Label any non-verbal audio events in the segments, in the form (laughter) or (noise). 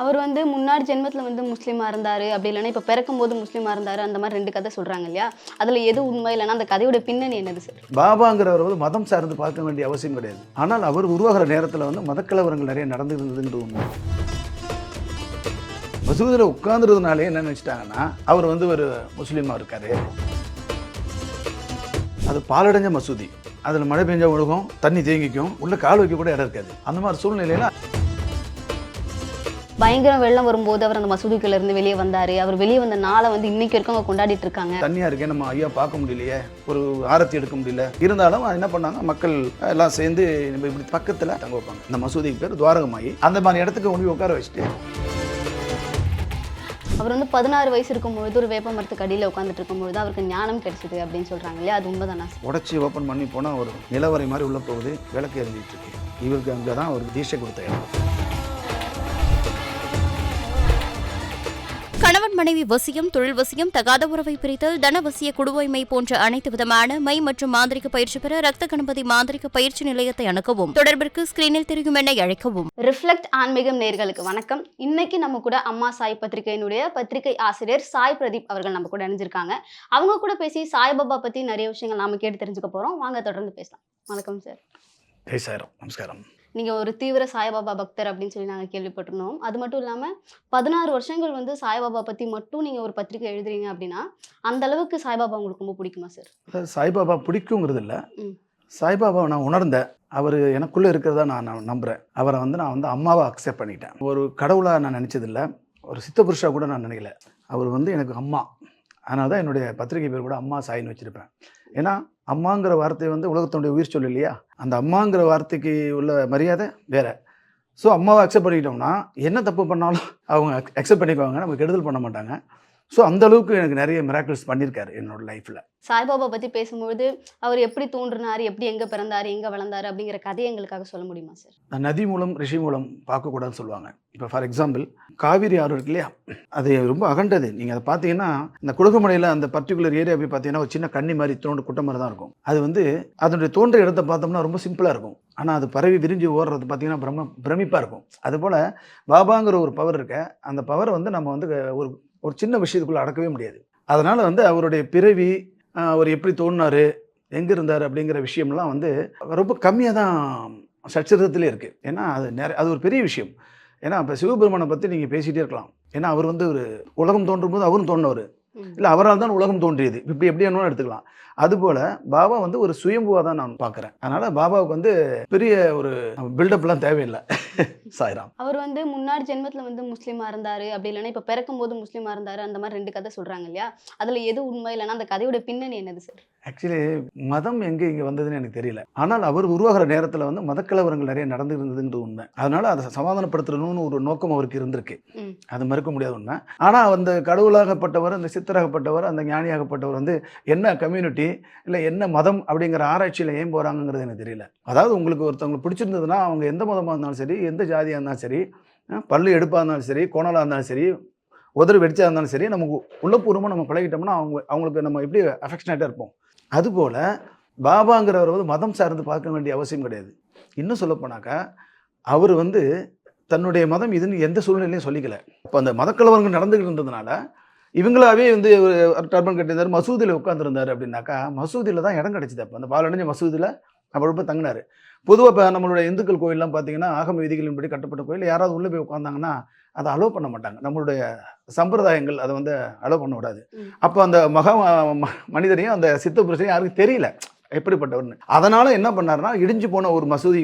அவர் வந்து முன்னாடி ஜென்மத்தில் வந்து முஸ்லீமாக இருந்தார் அப்படி இல்லைன்னா இப்போ பிறக்கும் போது முஸ்லீமாக இருந்தார் அந்த மாதிரி ரெண்டு கதை சொல்கிறாங்க இல்லையா? அதில் எது உண்மை இல்லைன்னா அந்த கதையோட பின்னணி என்னது சார் பாபாங்கிறவர் வந்து மதம் சார்ந்து பார்க்க வேண்டிய அவசியம் கிடையாது. ஆனால் அவர் உருவாகிற நேரத்தில் வந்து மதக்கலவரங்கள் நிறைய நடந்துருந்ததுங்கிறது உண்மை. மசூதியில் உட்கார்ந்துறதுனாலே என்ன நினச்சிட்டாங்கன்னா அவர் வந்து ஒரு முஸ்லீமாக இருக்கார். அது பாலடைஞ்ச மசூதி. அதில் மழை பெஞ்சா ஒழுகும் தண்ணி தேங்கிக்கும் உள்ள கால் வைக்க கூட இடம் இருக்காது. அந்த மாதிரி சூழ்நிலையில் பயங்கரம் வெள்ளம் வரும்போது அவர் அந்த மசூதிக்குள்ள இருந்து வெளியே வந்தார். அவர் வெளியே வந்த நாளை வந்து இன்னைக்கு வரைக்கும் அவங்க கொண்டாடிட்டு இருக்காங்க. தண்ணியாக இருக்கே நம்ம ஐயா பார்க்க முடியலையே. ஒரு ஆரத்தி எடுக்க முடியல. இருந்தாலும் என்ன பண்ணாங்க மக்கள் எல்லாம் சேர்ந்து நம்ம இப்படி பக்கத்தில் தங்க வைப்பாங்க. இந்த மசூதிக்கு பேர் துவாரகமாயி. அந்த மாதிரி இடத்துக்கு கொண்டு உட்கார வச்சுட்டு. அவர் வந்து பதினாறு வயசு இருக்கும்பொழுது ஒரு வேப்ப மரத்துக்கு அடியில் உட்காந்துட்டு இருக்கும்பொழுது அவருக்கு ஞானம் கிடைச்சது அப்படின்னு சொல்றாங்க இல்லையா? அது உண்மைதானா உடச்சி ஓப்பன் பண்ணி போனால் ஒரு நிலவரை மாதிரி உள்ளே போகுது விளக்கு எரிஞ்சிட்டு இருக்கு. இவருக்கு அங்கே தான் அவருக்கு தீட்சை கொடுத்த இடம். மனைவி வசியம் தொழில் வசியம் தகாத உறவை பிரித்தல் தனவசிய குடுவைமை போன்ற அனைத்து விதமான மை மற்றும் மாந்திரிக பயிற்சி பெற ரத்த கணபதி மாந்திரிக பயிற்சி நிலையத்தை அணுகவும். தொடர்பிற்கு ஸ்கிரீனில் தெரியும் என அழைக்கவும். ரிஃப்ளெக்ட் ஆன்மீகம் நேர்களுக்கு வணக்கம். இன்னைக்கு நம்ம கூட அம்மா சாய் பத்திரிகையினுடைய பத்திரிகை ஆசிரியர் சாய் பிரதீப் அவர்கள் நம்ம கூட இணைஞ்சிருக்காங்க. அவங்க கூட பேசி சாய்பாபா பத்தி நிறைய விஷயங்கள் நாம கேட்டு தெரிஞ்சுக்க போறோம். வாங்க தொடர்ந்து பேசலாம். வணக்கம் சார். ஜெய் நமஸ்காரம். நீங்கள் ஒரு தீவிர சாய்பாபா பக்தர் அப்படின்னு சொல்லி நாங்கள் கேள்விப்பட்டிருந்தோம். அது மட்டும் இல்லாமல் பதினாறு வருஷங்கள் வந்து சாய்பாபா பற்றி மட்டும் நீங்கள் ஒரு பத்திரிக்கை எழுதுறீங்க அப்படின்னா அந்த அளவுக்கு சாய்பாபா உங்களுக்கு ரொம்ப பிடிக்குமா சார் சாய்பாபா பிடிக்குங்கிறது இல்லை. சாய்பாபாவை நான் உணர்ந்தேன். அவர் எனக்குள்ளே இருக்கிறதா நான் நான் நம்புகிறேன் அவரை வந்து நான் வந்து அம்மாவை அக்செப்ட் பண்ணிட்டேன். ஒரு கடவுளாக நான் நினச்சதில்ல ஒரு சித்த புருஷா கூட நான் நினைக்கல. அவர் வந்து எனக்கு அம்மா. அதனால தான் என்னுடைய பத்திரிகை பேர் கூட அம்மா சாயின்னு வச்சுருப்பேன். ஏன்னா அம்மாங்கிற வார்த்தை வந்து உலகத்தினுடைய உயிர் சொல் இல்லையா? அந்த அம்மாங்கிற வார்த்தைக்கு உள்ள மரியாதை வேற. ஸோ அம்மாவை அக்செப்ட் பண்ணிக்கிட்டோம்னா என்ன தப்பு பண்ணாலும் அவங்க அக்செப்ட் பண்ணிக்குவாங்க. நம்ம கெடுதல் பண்ண மாட்டாங்க. ஸோ அந்த அளவுக்கு எனக்கு நிறைய மிராக்கிள்ஸ் பண்ணியிருக்காரு என்னோட லைஃப்பில் சாய்பாபா பற்றி பேசும்பொழுது அவர் எப்படி தோன்றினார் எப்படி எங்கே பிறந்தார் எங்கே வளர்ந்தார் அப்படிங்கிற கதையை எங்களுக்காக சொல்ல முடியுமா சார் நதி மூலம் ரிஷி மூலம் பார்க்கக்கூடாதுன்னு சொல்லுவாங்க. இப்போ ஃபார் எக்ஸாம்பிள் காவிரி ஆறு இருக்கு இல்லையா? அது ரொம்ப அகண்டது நீங்கள் அதை பார்த்தீங்கன்னா இந்த குடுகுமலையில் அந்த பர்டிகுலர் ஏரியா போய் பார்த்தீங்கன்னா ஒரு சின்ன கன்னி மாதிரி தோண்டு குட்டை மாதிரி தான் இருக்கும். அது வந்து அதனுடைய தோன்ற இடத்த பார்த்தோம்னா ரொம்ப சிம்பிளாக இருக்கும். ஆனால் அது பரவி விரிஞ்சு ஓடுறது பார்த்தீங்கன்னா பிரம்ம பிரமிப்பாக இருக்கும். அதுபோல் பாபாங்கிற ஒரு பவர் இருக்க அந்த பவரை வந்து நம்ம வந்து ஒரு ஒரு சின்ன விஷயத்துக்குள்ளே அடக்கவே முடியாது. அதனால் வந்து அவருடைய பிறவி அவர் எப்படி தோணினார் எங்கே இருந்தார் அப்படிங்கிற விஷயம்லாம் வந்து ரொம்ப கம்மியாக தான் சச்சரிதத்திலே இருக்குது ஏன்னா அது நிறைய அது ஒரு பெரிய விஷயம். ஏன்னா இப்போ சிவபெருமானை பற்றி நீங்கள் பேசிகிட்டே இருக்கலாம். ஏன்னா அவர் வந்து ஒரு உலகம் தோன்றும் போது அவரும் தோன்றவர் ம். இல்லை அவரால் தான் உலகம் தோன்றியது. இப்படி எப்படி வேணாலும் எடுத்துக்கலாம். அதுபோல் பாபா வந்து ஒரு சுயம்புவாக தான் நான் பார்க்குறேன் அதனால் பாபாவுக்கு வந்து பெரிய ஒரு பில்டப்லாம் தேவையில்லை. (laughs) சாய்ராம். அவர் வந்து முன்னாடி ஜென்மத்தில் வந்து முஸ்லீமாக இருந்தார் அப்படி இல்லைன்னா இப்போ பிறக்கும் போது முஸ்லீமாக இருந்தார் அந்த மாதிரி ரெண்டு கதை சொல்கிறாங்க இல்லையா? அதில் எது உண்மை இல்லைன்னா அந்த கதையோட பின்னணி என்னது சார் ஆக்சுவலி மதம் எங்கே இங்கே வந்ததுன்னு எனக்கு தெரியல. ஆனால் அவர் உருவாகிற நேரத்தில் வந்து மதக்கலவரங்கள் நிறைய நடந்து இருந்ததுங்கிறது உண்மை. அதனால் அதை சமாதானப்படுத்தணும்னு ஒரு நோக்கம் அவருக்கு இருந்திருக்கு. அது மறுக்க முடியாத உண்மை. ஆனால் அந்த கடவுளாகப்பட்டவர் அந்த சித்தராகப்பட்டவர் அந்த ஞானியாகப்பட்டவர் வந்து என்ன கம்யூனிட்டி இல்லை என்ன மதம் அப்படிங்கிற ஆராய்ச்சியில் ஏன் போகிறாங்கங்கிறது எனக்கு தெரியல. அதாவது உங்களுக்கு ஒருத்தவங்களுக்கு பிடிச்சிருந்ததுன்னா அவங்க எந்த மதமாக இருந்தாலும் சரி எந்த ஜாதியாக இருந்தாலும் சரி பல்லு எடுப்பாக இருந்தாலும் சரி கோணலாக இருந்தாலும் சரி உதறு வெடிச்சா இருந்தாலும் சரி நமக்கு உள்ளபூர்வமாக நம்ம பழகிட்டோம்னா அவங்க அவங்களுக்கு நம்ம எப்படி அஃபெக்ஷனேட்டாக இருப்போம். அதுபோல் பாபாங்கிறவர் வந்து மதம் சார்ந்து பார்க்க வேண்டிய அவசியம் கிடையாது. இன்னும் சொல்லப்போனாக்கா அவர் வந்து தன்னுடைய மதம் இதுன்னு எந்த சூழ்நிலையும் சொல்லிக்கல. இப்போ அந்த மதக்கலவரங்கள் நடந்துகிட்டு இருந்ததுனால இவங்களாவே வந்து ஒரு டர்பன் கட்டியிருந்தார் மசூதியில் உட்காந்துருந்தார் அப்படின்னாக்கா மசூதியில் தான் இடம் கிடைச்சது அப்போ. அந்த பாலடைஞ்ச மசூதியில் போய் தங்கினார். பொதுவாக இப்போ நம்மளுடைய இந்துக்கள் கோயிலெலாம் பார்த்தீங்கன்னா ஆகம விதிகளின்படி கட்டப்பட்ட கோயில் யாராவது உள்ளே போய் உட்காந்தாங்கன்னா அதை அலோவ் பண்ண மாட்டாங்க. நம்மளுடைய சம்பிரதாயங்கள் அதை வந்து அலோவ் பண்ண விடாது. அப்போ அந்த மகா ம- மனிதரையும் அந்த சித்த புருஷனையும் யாருக்கும் தெரியல. எப்படிப்பட்டவர்னு அதனால என்ன பண்ணாருன்னா இடிஞ்சு போன ஒரு மசூதி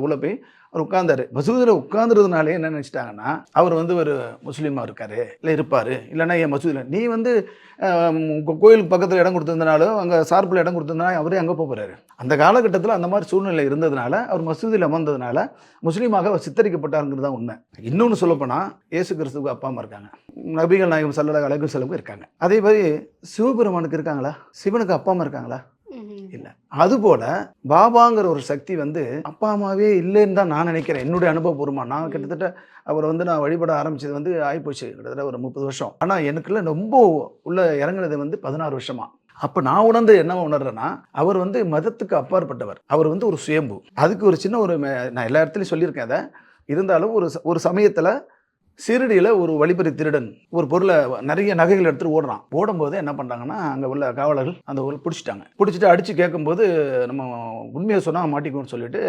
உள்ள- போய் அவர் உட்கார்ந்தாரு. மசூதியில் உட்கார்ந்துறதுனாலே என்ன நினச்சிட்டாங்கன்னா அவர் வந்து ஒரு முஸ்லீமாக இருக்காரு இல்லை இருப்பார் இல்லைன்னா என் மசூதியில் நீ வந்து கோயிலுக்கு பக்கத்தில் இடம் கொடுத்துருந்தனாலும் அங்கே சார்பில் இடம் கொடுத்திருந்தனா அவரே அங்கே போகிறாரு அந்த காலகட்டத்தில் அந்த மாதிரி சூழ்நிலை இருந்ததுனால அவர் மசூதியில் அமர்ந்ததுனால முஸ்லீமாக அவர் சித்தரிக்கப்பட்டாருங்கிறது தான் உண்மை. இன்னொன்று சொல்லப்போனால் இயேசு கிறிஸ்துவுக்கு அப்பா அம்மா இருக்காங்க. நபிகள் நாயகம் சல்லல்லாஹு அழகு செலவுக்கு இருக்காங்க. அதே மாதிரி சிவபெருமானுக்கு இருக்காங்களா? சிவனுக்கு அப்பா அம்மா இருக்காங்களா? இல்லை. அதுபோல பாபாங்கிற ஒரு சக்தி வந்து அப்பா அம்மாவே இல்லைன்னு தான் நான் நினைக்கிறேன். என்னுடைய அனுபவபூர்வமா. நான் கிட்டத்தட்ட அவர் வந்து நான் வழிபட ஆரம்பிச்சது வந்து ஆகிப்போச்சு கிட்டத்தட்ட ஒரு முப்பது வருஷம். ஆனால் எனக்குள்ள ரொம்ப உள்ள இறங்குனது வந்து பதினாறு வருஷமா. அப்போ நான் உணர்ந்து என்ன உணர்றேன்னா அவர் வந்து மதத்துக்கு அப்பாற்பட்டவர். அவர் வந்து ஒரு சுயம்பு. அதுக்கு ஒரு சின்ன ஒரு நான் எல்லா இடத்துலையும் சொல்லியிருக்கேன் அதை. இருந்தாலும் ஒரு ஒரு சமயத்தில் சீரடியில் ஒரு வழிப்பறி திருடன் ஒரு பொருளை நிறைய நகைகள் எடுத்துகிட்டு ஓடுறான். ஓடும்போது என்ன பண்ணுறாங்கன்னா அங்கே உள்ள காவலர்கள் அந்த ஊரில் பிடிச்சிட்டாங்க. பிடிச்சிட்டு அடித்து கேட்கும்போது நம்ம உண்மையை சொன்னால் மாட்டிக்கோன்னு சொல்லிட்டு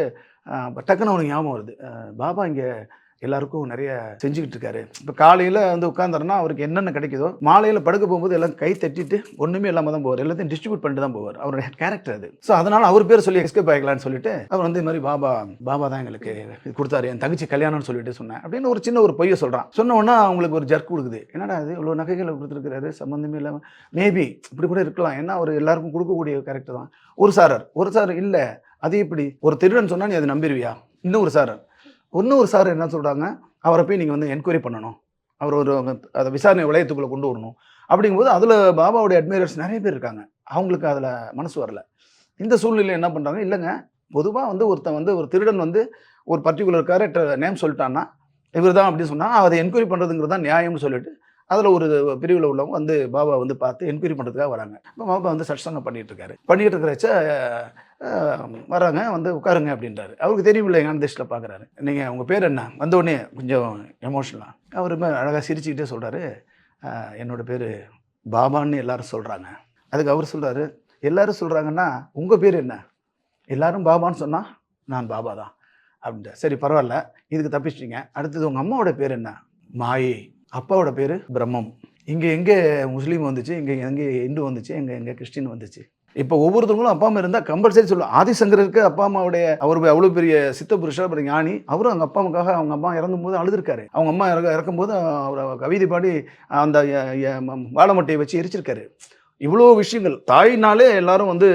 டக்குன்னு அவனுக்கு ஞாபகம் வருது. பாபா இங்கே எல்லாருக்கும் நிறைய செஞ்சுக்கிட்டு இருக்காரு இப்போ காலையில் வந்து உட்காந்துறனா அவருக்கு என்னென்ன கிடைக்குதோ மாலையில் படுக்க போகும்போது எல்லாம் கை தட்டிட்டு ஒன்றுமே இல்லாமல் தான் போவார். எல்லாத்தையும் டிஸ்ட்ரிபியூட் பண்ணிட்டு தான் போவார். அவருடைய கேரக்டர் அது. ஸோ அதனால் அவர் பேர் சொல்லி எஸ்கேப் ஆகிக்கலாம்னு சொல்லிட்டு அவர் வந்து இது மாதிரி பாபா பாபா தான் எங்களுக்கு இது கொடுத்தாரு. என் தங்கச்சி கல்யாணம்னு சொல்லிட்டு சொன்னேன். அப்படின்னு ஒரு சின்ன ஒரு பொய்யை சொல்கிறான் சொன்ன உடனே அவங்களுக்கு ஒரு ஜர்க் கொடுக்குது. என்னடா அது இவ்வளோ நகைகளை கொடுத்துருக்காரு சம்மந்தமே இல்லாமல் மேபி இப்படி கூட இருக்கலாம். ஏன்னா அவர் எல்லாருக்கும் கொடுக்கக்கூடிய கேரக்டர் தான். ஒரு சாரர். ஒரு சாரர் இல்லை. அது எப்படி? ஒரு திருடன் சொன்னால் நீ அதை நம்பிடுவியா இன்னும் ஒரு சாரர். இன்னொரு சார் என்ன சொல்கிறாங்க அவரை போய் நீங்கள் வந்து என்கொயரி பண்ணணும். அவர் ஒரு அதை விசாரணை வளையத்துக்குள்ளே கொண்டு வரணும். அப்படிங்கும்போது அதில் பாபாவுடைய அட்மைரர்ஸ் நிறைய பேர் இருக்காங்க. அவங்களுக்கு அதில் மனசு வரல. இந்த சூழ்நிலையில் என்ன பண்ணுறாங்க இல்லைங்க. பொதுவாக வந்து ஒருத்தன் வந்து ஒரு திருடன் வந்து ஒரு பர்டிகுலர் கேரக்டர் நேம் சொல்லிட்டான்னா இவர் தான் அப்படின்னு சொன்னால் அதை என்கொயரி பண்ணுறதுங்கிறது தான் நியாயம்னு சொல்லிட்டு அதில் ஒரு பிரிவில் உள்ளவங்க வந்து பாபா வந்து பார்த்து என்கொயரி பண்ணுறதுக்காக வராங்க. இப்போ பாபா வந்து சட்சங்கம் பண்ணிகிட்டு இருக்காரு. பண்ணிகிட்டு இருக்கிறச்ச வராங்க வந்து உட்காருங்க அப்படின்றாரு. அவருக்கு தெரியும் இல்லை அந்தஸ்டில் பார்க்குறாரு நீங்கள் உங்கள் பேர் என்ன? வந்த உடனே கொஞ்சம் எமோஷனலாக அவர் அழகாக சிரிச்சுக்கிட்டே சொல்கிறாரு என்னோடய பேர் பாபான்னு எல்லாரும் சொல்கிறாங்க அதுக்கு அவர் சொல்கிறாரு எல்லாரும் சொல்கிறாங்கன்னா உங்கள் பேர் என்ன? எல்லாரும் பாபான்னு சொன்னால் நான் பாபா தான். அப்படின்ட்டு சரி பரவாயில்ல இதுக்கு தப்பிச்சிட்டிங்க. அடுத்தது உங்கள் அம்மாவோட பேர் என்ன? மாயை. அப்பாவோட பேர் பிரம்மம். இங்கே எங்கே முஸ்லீம் வந்துச்சு இங்கே எங்கே இந்து வந்துச்சு எங்கே எங்கே கிறிஸ்டின் வந்துச்சு? இப்போ ஒவ்வொருத்தவங்களும் அப்பா அம்மா இருந்தால் கம்பல்சரி சொல்லுவோம் ஆதிசங்கருக்கு அப்பா அம்மாவுடைய அவர் அவ்வளோ பெரிய சித்த புருஷர் அப்புறம் ஞானி அவரும் அவங்க அப்பா அம்மாக்காக அவங்க அம்மா இறந்தும்போது அழுதுருக்காரு. அவங்க அம்மா இறக்க இறக்கும்போது அவர் கவிதை பாடி அந்த வாழமட்டையை வாழைமட்டையை வச்சு எரிச்சிருக்காரு. இவ்வளோ விஷயங்கள். தாயினாலே எல்லாரும் வந்து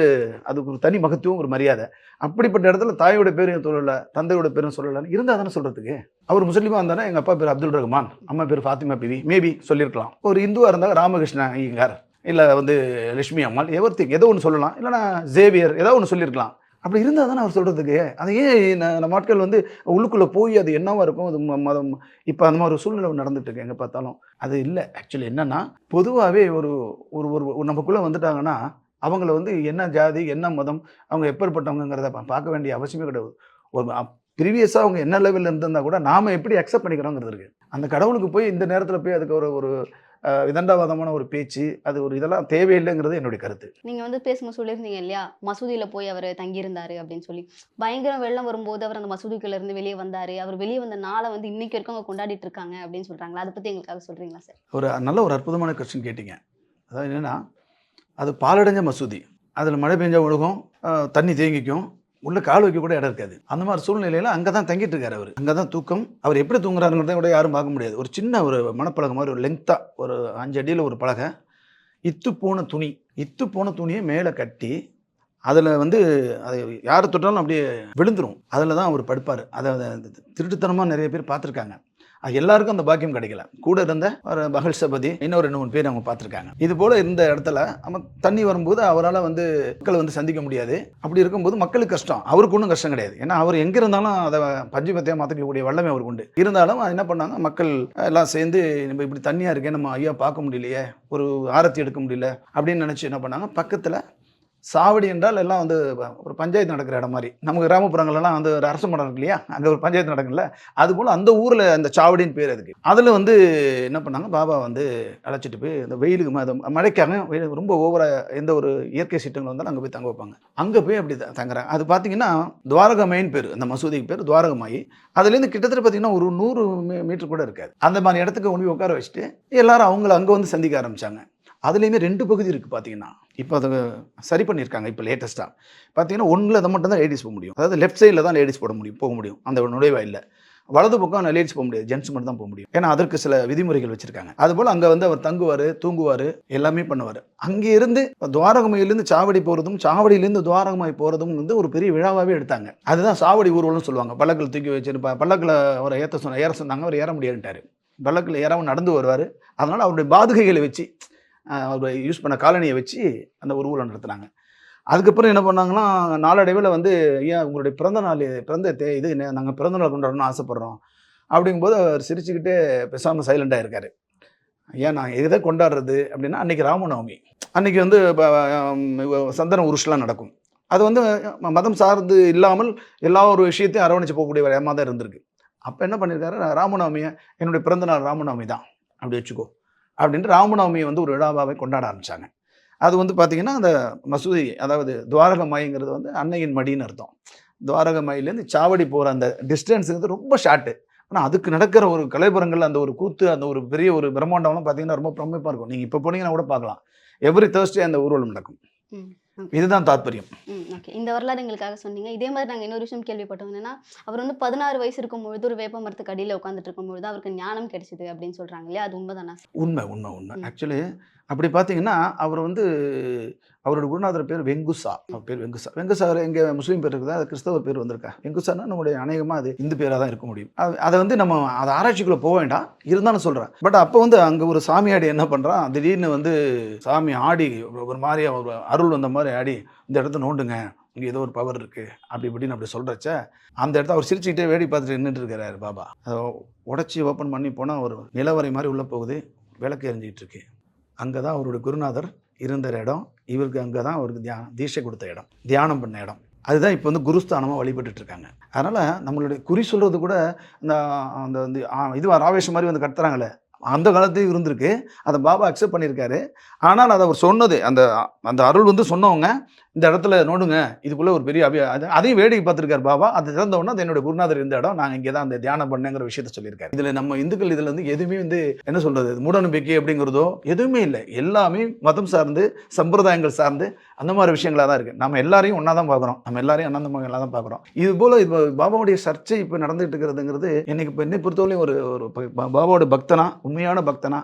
அதுக்கு ஒரு தனி மகத்துவம் ஒரு மரியாதை. அப்படிப்பட்ட இடத்துல தாயோட பேரும் சொல்லலை தந்தையோட பேரும் சொல்லலைன்னு இருந்தால் தானே சொல்கிறதுக்கு அவர் முஸ்லீமாக இருந்தானே எங்கள் அப்பா பேர் அப்துல் ரஹ்மான் அம்மா பேர் ஃபாத்திமா பிவி மேபி சொல்லியிருக்கலாம் ஒரு இந்துவாக இருந்தால் ராமகிருஷ்ண ஐயங்கார் இல்லை வந்து லட்சுமி அம்மாள் எவர் திங் ஏதோ ஒன்று சொல்லலாம். இல்லைனா ஜேவியர் ஏதோ ஒன்று சொல்லியிருக்கலாம் அப்படி இருந்தால் தானே அவர் சொல்கிறதுக்கு அதை ஏன் நம்ம ஆட்கள் வந்து உள்ளுக்குள்ளே போய் அது என்னவாக இருக்கும்? அது ம- மதம் இப்போ அந்த மாதிரி ஒரு சூழ்நிலை நடந்துட்டு இருக்கு எங்கே பார்த்தாலும். அது இல்லை. ஆக்சுவலி என்னென்னா பொதுவாகவே ஒரு ஒரு ஒரு நமக்குள்ளே வந்துட்டாங்கன்னா அவங்கள வந்து என்ன ஜாதி என்ன மதம் அவங்க எப்பேற்பட்டவங்கிறத பார்க்க வேண்டிய அவசியமே கிடையாது. ஒரு ப்ரீவியஸாக அவங்க என்ன லெவலில் இருந்திருந்தா கூட நாம் எப்படி அக்செப்ட் பண்ணிக்கிறோங்கிறது இருக்குது அந்த கடவுளுக்கு போய் இந்த நேரத்தில் போய் அதுக்கு ஒரு ஒரு விதண்டாவாதமான ஒரு பேச்சு அது ஒரு இதெல்லாம் தேவையில்லைங்கிறது என்னுடைய கருத்து. நீங்க வந்து பேசும்போது சொல்லியிருந்தீங்க இல்லையா? மசூதியில போய் அவர் தங்கியிருந்தாரு அப்படின்னு சொல்லி. பயங்கர வெள்ளம் வரும்போது அவர் அந்த மசூதிக்குள்ள இருந்து வெளியே வந்தாரு. அவர் வெளியே வந்த நாளை வந்து இன்னைக்கு வரைக்கும் அவங்க கொண்டாடிட்டு இருக்காங்க அப்படின்னு சொல்றாங்களா? அதை பத்தி எங்களுக்காக சொல்றீங்களா சார் ஒரு நல்ல ஒரு அற்புதமான கொஸ்டின் கேட்டிங்க. அதாவது என்னென்னா அது பாலடைஞ்ச மசூதி. அதில் மழை பெஞ்சா ஒழுகும் தண்ணி தேங்கிக்கும். உள்ள கால் வைக்க கூட இடம் இருக்காது. அந்த மாதிரி சூழ்நிலையில் அங்கே தான் தங்கிட்டு இருக்காரு அவர். அங்கே தான் தூக்கம். அவர் எப்படி தூங்குறாருங்கிறத கூட யாரும் பார்க்க முடியாது. ஒரு சின்ன ஒரு மணப்பலகை மாதிரி ஒரு லெங்க்த்தாக ஒரு அஞ்சு அடியில் ஒரு பலகை இத்து போன துணி இத்து போன துணியை மேலே கட்டி அதில் வந்து அது யாரை தொட்டாலும் அப்படியே விழுந்துடும் அதில் தான் அவர் படுப்பார். அதை திருட்டுத்தனமாக நிறைய பேர் பார்த்துருக்காங்க. அது எல்லாருக்கும் அந்த பாக்கியம் கிடைக்கல. கூட இருந்த ஒரு மகள் சபதி இன்னொரு ரெண்டு மூணு பேர் அவங்க பார்த்துருக்காங்க. இது போல இந்த இடத்துல நம்ம தண்ணி வரும்போது அவரால் வந்து மக்களை வந்து சந்திக்க முடியாது. அப்படி இருக்கும்போது மக்களுக்கு கஷ்டம். அவருக்கு ஒன்றும் கஷ்டம் கிடையாது. ஏன்னா அவர் எங்கே இருந்தாலும் அதை பஞ்சபத்தியாக மாற்றிக்கக்கூடிய வல்லமை அவருக்கு உண்டு. இருந்தாலும் என்ன பண்ணாங்க? மக்கள் எல்லாம் சேர்ந்து நம்ம இப்படி தண்ணியாக இருக்கே நம்ம ஐயா பார்க்க முடியலையே ஒரு ஆரத்தி எடுக்க முடியல அப்படின்னு நினச்சி என்ன பண்ணாங்க? பக்கத்தில் சாவடி என்றால் எல்லாம் வந்து ஒரு பஞ்சாயத்து நடக்கிற இடம் மாதிரி. நமக்கு கிராமப்புறங்கள்லாம் வந்து ஒரு அரசு மடம் இருக்கு இல்லையா? அங்கே ஒரு பஞ்சாயத்து நடக்கல அது போல் அந்த ஊரில் அந்த சாவடின்னு பேர் அதுக்கு. அதில் வந்து என்ன பண்ணாங்க? பாபா வந்து அழைச்சிட்டு போய் இந்த வெயிலுக்கு ம- மழைக்காக வெயில் ரொம்ப ஓவராக எந்த ஒரு இயற்கை சீட்டங்கள் வந்தாலும் அங்கே போய் தங்க வைப்பாங்க. அங்கே போய் அப்படி தங்குறாங்க. அது பார்த்தீங்கன்னா துவாரகமைன்னு பேர். அந்த மசூதிக்கு பேர் துவாரகமாயி. அதுலேருந்து கிட்டத்தட்ட பார்த்தீங்கன்னா ஒரு நூறு மீட்டர் கூட இருக்காது. அந்த மாதிரி இடத்துக்கு ஒன்று உட்கார வச்சுட்டு எல்லாரும் அவங்கள அங்கே வந்து சந்திக்க ஆரம்பித்தாங்க அதுலேயுமே ரெண்டு பகுதி இருக்குது பார்த்தீங்கன்னா இப்போ அதை சரி பண்ணியிருக்காங்க இப்போ லேட்டஸ்ட்டாக பார்த்தீங்கன்னா ஒன்றில் அதை மட்டும் தான் லேடிஸ் போக முடியும். அதாவது லெஃப்ட் சைடில் தான் லேடிஸ் போட முடியும் போக முடியும். அந்த நுழைவாயில் வலது பக்கம் லேடிஸ் போக முடியாது ஜென்ஸ் மட்டும் தான் போக முடியும். ஏன்னா அதற்கு சில விதிமுறைகள் வச்சுருக்காங்க. அதுபோல் அங்கே வந்து அவர் தங்குவார் தூங்குவார் எல்லாமே பண்ணுவார். அங்கே இருந்து துவாரகமையிலேருந்து சாவடி போகிறதும் சாவடியிலேருந்து துவாரகமாய் போகிறதும் வந்து ஒரு பெரிய விழாவாகவே எடுத்தாங்க. அதுதான் சாவடி ஊர்வலம்னு சொல்லுவாங்க. பல்லக்கில் தூக்கி வச்சு பள்ளக்கில் பல்லக்கில் அவரை ஏற்ற சொன்ன ஏற சொன்னாங்க அவர் ஏற முடியாதுட்டார் பல்லக்கில் ஏறவும் நடந்து வருவார். அதனால் அவருடைய பாதுகைகளை வச்சு அவர் யூஸ் பண்ண காலனியை வச்சு அந்த ஊர்வலம் நடத்துனாங்க. அதுக்கப்புறம் என்ன பண்ணாங்கன்னா நாளடைவில் வந்து ஏன் உங்களுடைய பிறந்த நாள் பிறந்த தே இது நாங்கள் பிறந்த நாள் கொண்டாடணும்னு ஆசைப்பட்றோம். அப்படிங்கும்போது அவர் சிரிச்சுக்கிட்டே பேசாமல் சைலண்டாக இருக்கார். ஏன் நான் எதை கொண்டாடுறது? அப்படின்னா அன்றைக்கி ராமநவமி. அன்றைக்கி வந்து சந்தன உருஷ்லாம் நடக்கும். அது வந்து ம- மதம் சார்ந்து இல்லாமல் எல்லா ஒரு விஷயத்தையும் அரவணைச்சு போகக்கூடிய இடமா தான் இருந்திருக்கு. அப்போ என்ன பண்ணியிருக்காரு ராமநவமியை என்னுடைய பிறந்த நாள் ராமநவமி தான். அப்படி வச்சுக்கோ. அப்படின்ட்டு ராமநவமியை வந்து ஒரு விழாவாகவே கொண்டாட ஆரம்பித்தாங்க அது வந்து பார்த்தீங்கன்னா அந்த மசூதி அதாவது துவாரகமாய்ங்கிறது வந்து அன்னையின் மடின்னு அர்த்தம். துவாரகமாயிலேருந்து சாவடி போகிற அந்த டிஸ்டன்ஸுங்கிறது ரொம்ப ஷார்ட்டு ஆனால் அதுக்கு நடக்கிற ஒரு கலைபுரங்கள் அந்த ஒரு கூத்து அந்த ஒரு பெரிய ஒரு பிரம்மாண்டம்லாம் பார்த்தீங்கன்னா ரொம்ப பிரமிப்பாக இருக்கும். நீங்கள் இப்போ போனீங்கன்னா கூட பார்க்கலாம் எவ்ரி தேர்ஸ்டே அந்த ஊர்வலம் நடக்கும். இதுதான் தாத்பரியம். ம் ஓகே. இந்த வரலாறு எங்களுக்காக சொன்னீங்க. இதே மாதிரி நாங்கள் இன்னொரு விஷயம் கேள்விப்பட்டோம். என்னன்னா அவர் வந்து பதினாறு வயசு இருக்கும்பொழுது ஒரு வேப்ப மரத்துக்கு அடியில் உட்காந்துட்டு இருக்கும்பொழுது அவருக்கு ஞானம் கிடைச்சது அப்படின்னு சொல்றாங்க இல்லையா? அது உண்மைதானா? உண்மை உண்மை உண்மை. ஆக்சுவலி அப்படி பார்த்தீங்கன்னா அவர் வந்து அவரோட குருநாதர் பேர் வெங்குசா. அவர் பேர் வெங்குசா. வெங்குசா எங்கே முஸ்லீம் பேர் இருக்குதா? அது கிறிஸ்தவ பேர் வந்திருக்கா. வெங்குசானா நம்முடைய அநேகமாக அது இந்து பேராக தான் இருக்க முடியும். அது அதை வந்து நம்ம அதை ஆராய்ச்சிக்குள்ளே போக வேண்டாம். இருந்தாலும் சொல்கிறேன் பட் அப்போ வந்து அங்கே ஒரு சாமியாடி என்ன பண்ணுறான் திடீர்னு வந்து சாமி ஆடி ஒரு மாதிரி ஒரு அருள் வந்த மாதிரி ஆடி இந்த இடத்த நோண்டுங்க. இங்கே ஏதோ ஒரு பவர் இருக்குது அப்படி இப்படின்னு அப்படி சொல்கிறச்ச அந்த இடத்த அவர் சிரிச்சுக்கிட்டே வேடி பார்த்துட்டு நின்றுட்டு இருக்கிறாரு பாபா. அதை உடச்சி ஓப்பன் பண்ணி போனால் ஒரு நிலவரை மாதிரி உள்ளே போகுது. விளக்கு எரிஞ்சிக்கிட்டு இருக்கு. அங்கே தான் அவருடைய குருநாதர் இருந்த இடம். இவருக்கு அங்கே தான் அவருக்கு தியானம் தீட்சை கொடுத்த இடம். தியானம் பண்ண இடம். அதுதான் இப்போ வந்து குருஸ்தானமாக வழிபட்டுட்ருக்காங்க அதனால் நம்மளுடைய குறி சொல்கிறது கூட இந்த அந்த வந்து இதுவாக ராவேஷ் ராவேஷம் மாதிரி வந்து கட்டுறாங்களே அந்த காலத்தையும் இருந்திருக்கு. அதை பாபா அக்செப்ட் பண்ணியிருக்காரு. ஆனால் அதை அவர் சொன்னது அந்த அந்த அருள் வந்து சொன்னவங்க இந்த இடத்துல நோடுங்க இதுக்குள்ளே ஒரு பெரிய அபி அதையும் வேடிக்கை பார்த்துருக்காரு பாபா. அது திறந்த அது என்னுடைய குருநாதர் இருந்த இடம் நாங்கள் இங்கே தான் அந்த தியானம் பண்ணேங்கிற விஷயத்த சொல்லியிருக்காரு. இதில் நம்ம இந்துக்கள் இதில் வந்து எதுவுமே வந்து என்ன சொல்கிறது மூடநம்பிக்கை அப்படிங்கிறதோ எதுவுமே இல்லை. எல்லாமே மதம் சார்ந்து சம்பிரதாயங்கள் சார்ந்து அந்த மாதிரி விஷயங்களாக தான் இருக்குது. நம்ம எல்லாரையும் ஒன்றா தான் பார்க்குறோம். நம்ம எல்லாரையும் அண்ணந்த மகளாக தான் பார்க்குறோம். இது போல் இப்போ பாபாவுடைய சர்ச்சை இப்போ நடந்துகிட்டு இருக்கிறதுங்கிறது எனக்கு இப்போ என்னை பொறுத்தவரையும் ஒரு ஒரு பாபாவோட பக்தனா உண்மையான பக்தனா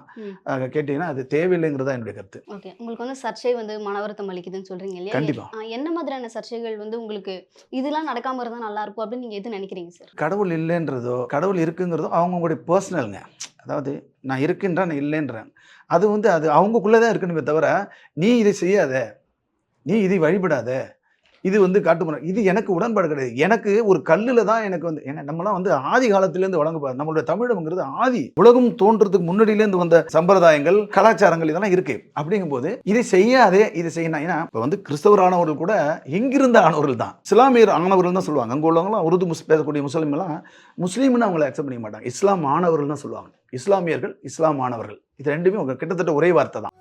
கேட்டிங்கன்னா அது தேவையில்லைங்கிறதா என்னுடைய கருத்து. ஓகே. உங்களுக்கு வந்து சர்ச்சை வந்து மனவருத்தம் அளிக்குதுன்னு சொல்றீங்க இல்லையா? கண்டிப்பா. என்ன மாதிரியான சர்ச்சைகள் வந்து உங்களுக்கு இதெல்லாம் நடக்காம இருந்தா நல்லா இருக்கும் அப்படின்னு நீங்க எது நினைக்கிறீங்க சார் கடவுள் இல்லைன்றதோ கடவுள் இருக்குங்கிறதோ அவங்களுடைய பர்சனலுங்க அதாவது நான் இருக்கின்றேன் நான் இல்லைன்றேன். அது வந்து அது அவங்கக்குள்ளே தான் இருக்கணுமே தவிர நீ இதை செய்யாத நீ இதை வழிபடாத இது வந்து காட்டுமுறை இது எனக்கு உடன்பாடு கிடையாது. எனக்கு ஒரு கல்லில் தான் எனக்கு வந்து ஏன்னா நம்மலாம் வந்து ஆதி காலத்திலேருந்து வழங்கப்பாரு நம்மளுடைய தமிழம்ங்கிறது ஆதி. உலகம் தோன்றதுக்கு முன்னாடியிலேருந்து வந்த சம்பிரதாயங்கள் கலாச்சாரங்கள் இதெல்லாம் இருக்கு. அப்படிங்கும்போது இதை செய்யாதே இதை செய்யணும் ஏன்னா இப்போ வந்து கிறிஸ்தவர் ஆனவர்கள் கூட எங்கிருந்த ஆனவர்கள் தான். இஸ்லாமியர் ஆனவர்கள் தான் சொல்லுவாங்க. அங்கே உள்ளவங்களாம் உருது முஸ் பேசக்கூடிய முஸ்லீம் எல்லாம் முஸ்லீம்னு அவங்களை அக்செப்ட் பண்ணிக்க மாட்டாங்க. இஸ்லாம் ஆனவர்கள் தான் சொல்லுவாங்க. இஸ்லாமியர்கள் இஸ்லாம் ஆனவர்கள். இது ரெண்டுமே உங்கள் கிட்டத்தட்ட ஒரே வார்த்தை தான்.